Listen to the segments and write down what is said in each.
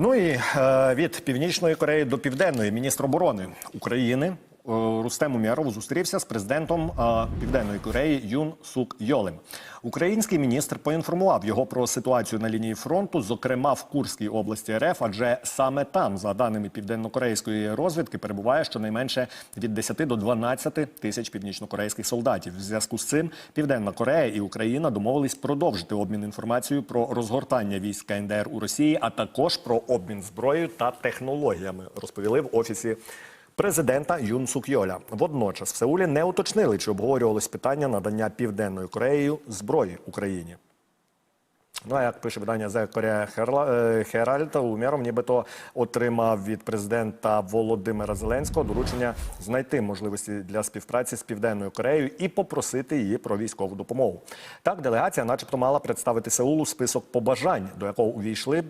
Ну і е, від північної Кореї до південної. Міністр оборони України Рустем Умєров зустрівся з президентом е, Південної Кореї Юн Сук Йолем. Український міністр поінформував його про ситуацію на лінії фронту, зокрема в Курській області РФ, адже саме там, за даними південно-корейської розвідки, перебуває щонайменше від 10 до 12 тисяч північнокорейських солдатів. В зв'язку з цим Південна Корея і Україна домовились продовжити обмін інформацією про розгортання військ КНДР у Росії, а також про обмін зброєю та технологіями, розповіли в офісі. Президента Юн Сук Йоля водночас в Сеулі не уточнили, чи обговорювалось питання надання південною Кореєю зброї Україні. Ну, а як пише видання The Korea Herla- е, нібито отримав від президента Володимира Зеленського доручення знайти можливості для співпраці з Південною Кореєю і попросити її про військову допомогу. Так, делегація, начебто, мала представити Сеулу список побажань, до якого увійшли е,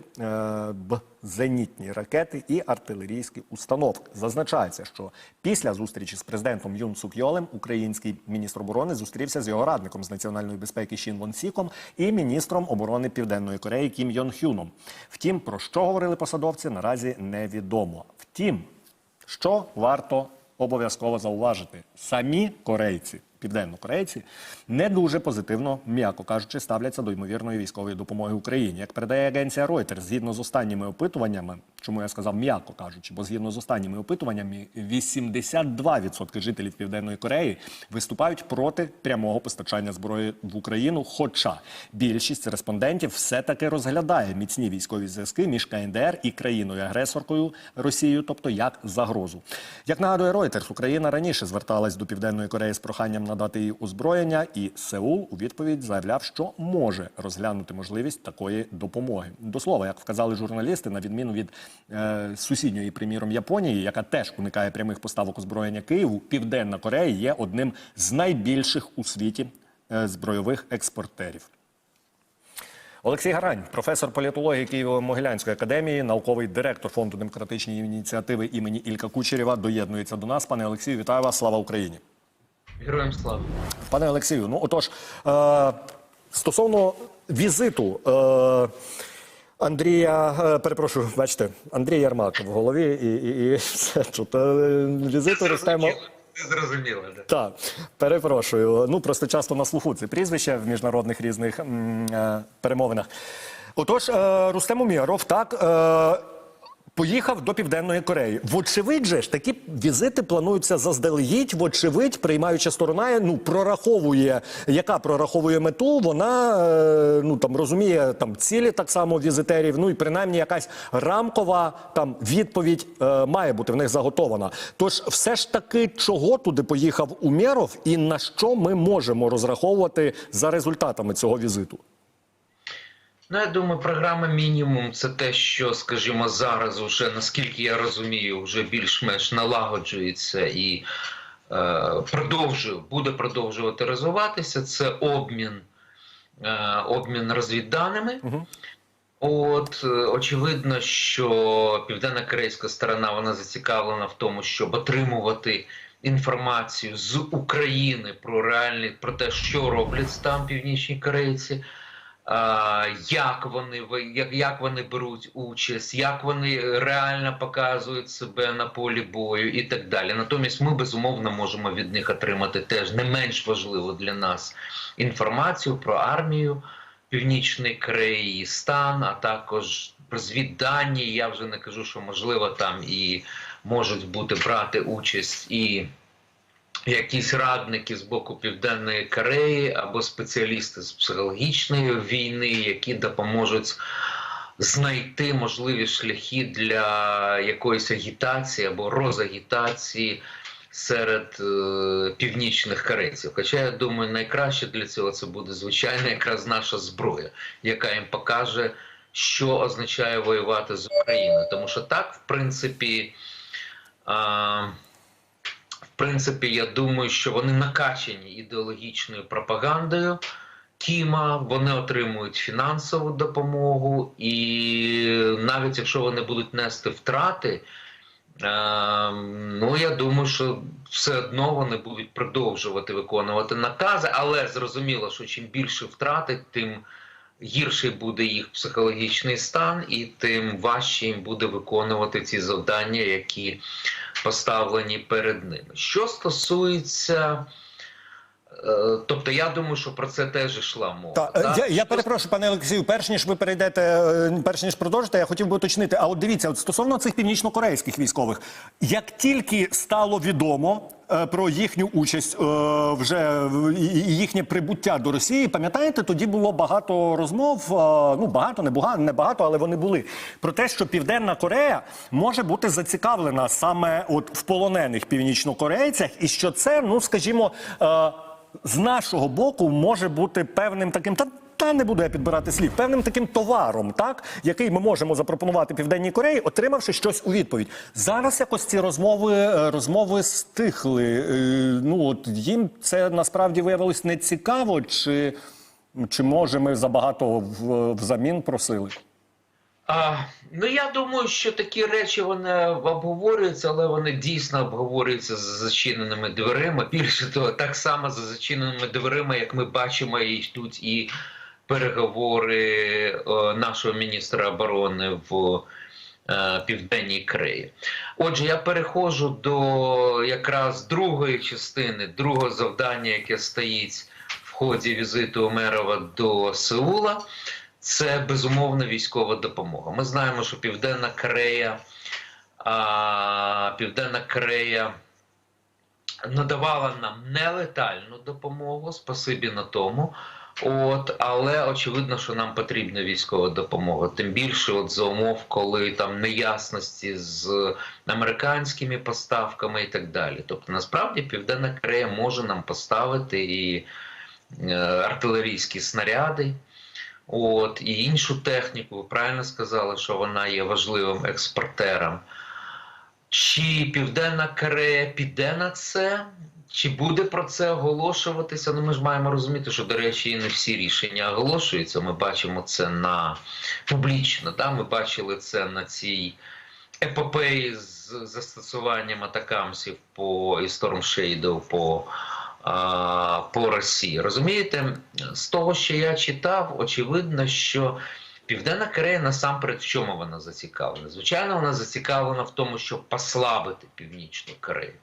б зенітні ракети і артилерійські установки. Зазначається, що після зустрічі з президентом Юн Сук Йолем український міністр оборони зустрівся з його радником з національної безпеки Шін Вон Сіком і міністром оборони Південної Кореї Кім Йон Хюном. Втім, про що говорили посадовці, наразі невідомо. Втім, що варто обов'язково зауважити, самі корейці. Південно-корейці не дуже позитивно, м'яко кажучи, ставляться до ймовірної військової допомоги Україні. Як передає агенція Reuters, згідно з останніми опитуваннями, чому я сказав м'яко кажучи, бо згідно з останніми опитуваннями, 82% жителів Південної Кореї виступають проти прямого постачання зброї в Україну. Хоча більшість респондентів все-таки розглядає міцні військові зв'язки між КНДР і країною-агресоркою Росією, тобто як загрозу. Як нагадує Reuters, Україна раніше зверталась до Південної Кореї з проханням надати їй озброєння, і Сеул у відповідь заявляв, що може розглянути можливість такої допомоги. До слова, як вказали журналісти, на відміну від е, сусідньої, приміром Японії, яка теж уникає прямих поставок озброєння Києву, Південна Корея є одним з найбільших у світі е, збройових експортерів. Олексій Гарань, професор політології Києво-Могилянської академії, науковий директор фонду демократичні ініціативи імені Ілька Кучерєва, доєднується до нас. Пане Олексію, вітаю вас! Слава Україні! Героям слава. Пане Олексію, ну отож, е, стосовно візиту е, Андрія, е, перепрошую, бачите, Андрій Ярмак в голові і, і, і все тут. Е, візиту Рустема. Зрозуміло, да. Так, перепрошую. Ну просто часто на слуху це прізвище в міжнародних різних м, е, перемовинах. Отож, Рустем Умєров так. Е, Поїхав до Південної Кореї. Вочевидь же ж такі візити плануються заздалегідь. Вочевидь, приймаюча сторона ну прораховує, яка прораховує мету. Вона е, ну там розуміє там цілі так само візитерів. Ну і принаймні якась рамкова там відповідь е, має бути в них заготована. Тож, все ж таки, чого туди поїхав Умєров, і на що ми можемо розраховувати за результатами цього візиту? Ну, я думаю, програма мінімум це те, що, скажімо, зараз вже, наскільки я розумію, вже більш-менш налагоджується і е, продовжує, буде продовжувати розвиватися. Це обмін, е, обмін розвідданими. Угу. От е, очевидно, що південна корейська сторона вона зацікавлена в тому, щоб отримувати інформацію з України про реальні про те, що роблять там північні корейці. Як вони як, як вони беруть участь, як вони реально показують себе на полі бою і так далі. Натомість ми безумовно можемо від них отримати теж не менш важливу для нас інформацію про армію Північної Кореї, стан, а також розвіддані. Я вже не кажу, що можливо там і можуть бути брати участь і якісь радники з боку Південної Кореї або спеціалісти з психологічної війни, які допоможуть знайти можливі шляхи для якоїсь агітації або розагітації серед е, північних корейців. Хоча я думаю, найкраще для цього це буде звичайно якраз наша зброя, яка їм покаже, що означає воювати з Україною. Тому що так, в принципі. В принципі, я думаю, що вони накачані ідеологічною пропагандою. Кіма, вони отримують фінансову допомогу, і навіть якщо вони будуть нести втрати, е, ну я думаю, що все одно вони будуть продовжувати виконувати накази, але зрозуміло, що чим більше втрати, тим гірший буде їх психологічний стан, і тим важче їм буде виконувати ці завдання, які поставлені перед ними. Що стосується. Е, Тобто я думаю, що про це теж йшла мова. Та, е, так? я, я перепрошую, пане Олексію, перш ніж ви перейдете, е, перш ніж продовжите, я хотів би уточнити. А от дивіться, от стосовно цих північно-корейських військових, як тільки стало відомо е, про їхню участь, е, вже і їхнє прибуття до Росії, пам'ятаєте, тоді було багато розмов. е, ну багато, не багато, не багато, але вони були про те, що Південна Корея може бути зацікавлена саме от в полонених північнокорейцях, і що це, ну скажімо. Е, з нашого боку може бути певним таким та. Та не буду я підбирати слів, певним таким товаром, так який ми можемо запропонувати Південній Кореї, отримавши щось у відповідь. Зараз якось ці розмови е, розмови стихли. Е, Ну от їм це насправді виявилось не цікаво, чи, чи може ми забагато взамін просили? А, ну я думаю, що такі речі вони обговорюються, але вони дійсно обговорюються за зачиненими дверима. Більше того, так само за зачиненими дверима, як ми бачимо, і йдуть і переговори е, нашого міністра оборони в е, Південній Кореї. Отже, я переходжу до якраз другої частини, другого завдання, яке стоїть в ході візиту Умерова до Сеула. Це безумовно військова допомога. Ми знаємо, що Південна Корея, а, Південна Корея надавала нам нелетальну допомогу, спасибі на тому. От, але очевидно, що нам потрібна військова допомога. Тим більше, от за умов, коли там неясності з американськими поставками і так далі. Тобто, насправді Південна Корея може нам поставити і е, артилерійські снаряди. От, і іншу техніку, ви правильно сказали, що вона є важливим експортером. Чи Південна Корея піде на це? Чи буде про це оголошуватися? Ну, ми ж маємо розуміти, що, до речі, і не всі рішення оголошуються. Ми бачимо це на публічно. Да? Ми бачили це на цій епопеї з застосуванням атакамсів по і Shadow по по Росії. Розумієте, з того, що я читав, очевидно, що Південна Корея насамперед в чому вона зацікавлена? Звичайно, вона зацікавлена в тому, щоб послабити Північну Корею.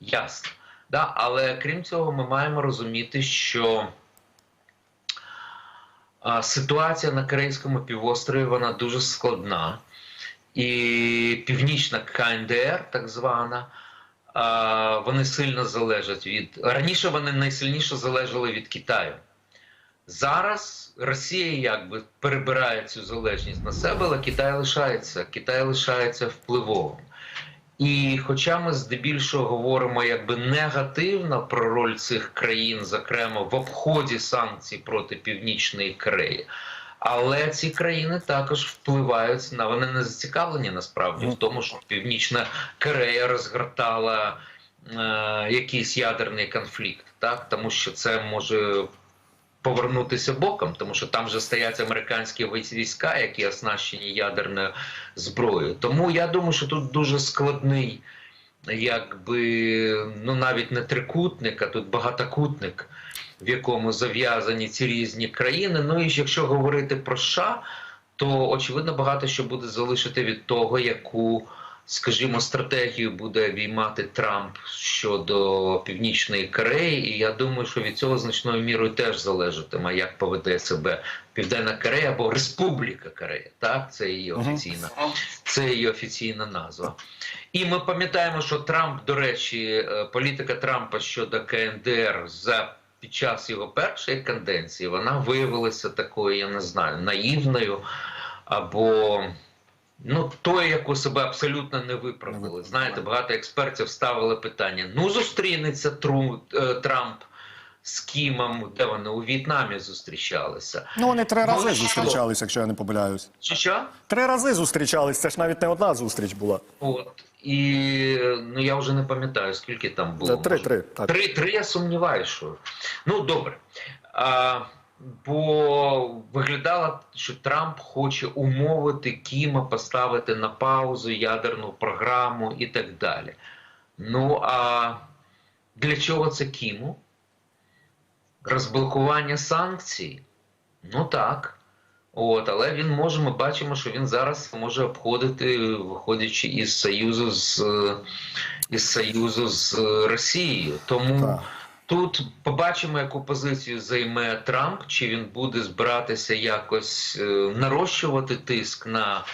Ясно. Да? Але крім цього, ми маємо розуміти, що ситуація на Корейському півострові вона дуже складна. І Північна КНДР, так звана, вони сильно залежать від раніше. Вони найсильніше залежали від Китаю. Зараз Росія якби перебирає цю залежність на себе, але Китай лишається. Китай лишається впливовим. І хоча ми здебільшого говоримо якби негативно про роль цих країн, зокрема в обході санкцій проти Північної Кореї, але ці країни також впливають на вони не зацікавлені насправді в тому, що Північна Корея розгортала е, якийсь ядерний конфлікт, так тому що це може повернутися боком, тому що там вже стоять американські війська, які оснащені ядерною зброєю. Тому я думаю, що тут дуже складний, якби ну навіть не трикутник, а тут багатокутник, в якому зав'язані ці різні країни. Ну і якщо говорити про США, то очевидно багато що буде залишити від того, яку. Скажімо, стратегію буде віймати Трамп щодо Північної Кореї, і я думаю, що від цього значною мірою теж залежатиме, як поведе себе Південна Корея або Республіка Корея. Так, це її офіційна, це її офіційна назва. І ми пам'ятаємо, що Трамп, до речі, е, політика Трампа щодо КНДР за під час його першої каденції вона виявилася такою, я не знаю, наївною або. Ну, той, яку себе абсолютно не виправдали. Знаєте, багато експертів ставили питання: ну, зустрінеться Тру, е, Трамп з Кімом, де вони у В'єтнамі зустрічалися. Ну вони три Ну, рази що? зустрічались, якщо я не помиляюсь. Чи що? Три рази зустрічались. Це ж навіть не одна зустріч була. От. І ну я вже не пам'ятаю, скільки там було. Три-три. Так. Три, три я сумніваюся, що. Ну, добре. А, бо виглядало, що Трамп хоче умовити Кіма поставити на паузу ядерну програму і так далі. Ну а для чого це Кіму? Розблокування санкцій? Ну так. От, але він може, ми бачимо, що він зараз може обходити, виходячи із союзу з е, із союзу з Росією. Тому Так. тут побачимо, яку позицію займе Трамп, чи він буде збиратися якось е, нарощувати тиск на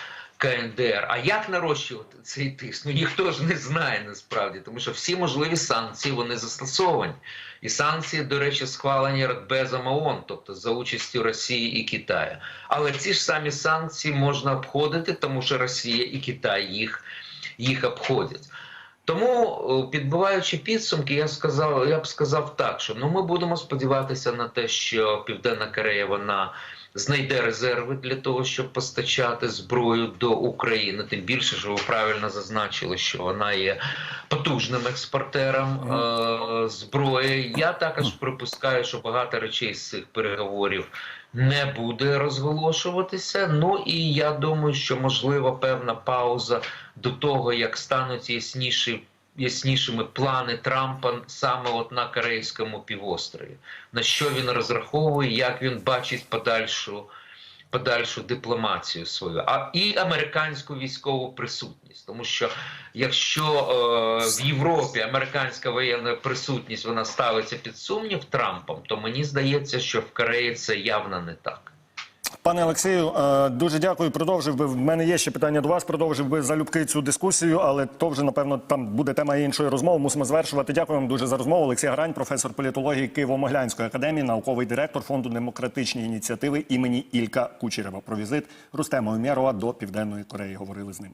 КНДР. А як нарощувати цей тиск? Ну ніхто ж не знає насправді, тому що всі можливі санкції вони застосовані. І санкції, до речі, схвалені Радбезом ООН, тобто за участю Росії і Китаю. Але ці ж самі санкції можна обходити, тому що Росія і Китай їх, їх обходять. Тому, е, підбиваючи підсумки, я сказав, я б сказав так, що ну ми будемо сподіватися на те, що Південна Корея вона знайде резерви для того, щоб постачати зброю до України. Тим більше, що ви правильно зазначили, що вона є потужним експортером е- зброї. Я також припускаю, що багато речей з цих переговорів не буде розголошуватися. Ну і я думаю, що можлива певна пауза до того, як стануть ясніші. Яснішими плани Трампа саме от на Корейському півострові, на що він розраховує, як він бачить подальшу, подальшу дипломацію свою, а і американську військову присутність. Тому що якщо е, в Європі американська воєнна присутність вона ставиться під сумнів Трампом, то мені здається, що в Кореї це явно не так. Пане Олексію, е, дуже дякую. Продовжив би. В мене є ще питання до вас. Продовжив би залюбки цю дискусію, але то вже напевно там буде тема іншої розмови. Мусимо звершувати. Дякую вам дуже за розмову. Олексій Грань, професор політології Києво-Моглянської академії, науковий директор фонду демократичні ініціативи імені Ілька Кучерева. Про візит Рустема Умєрова до Південної Кореї говорили з ним.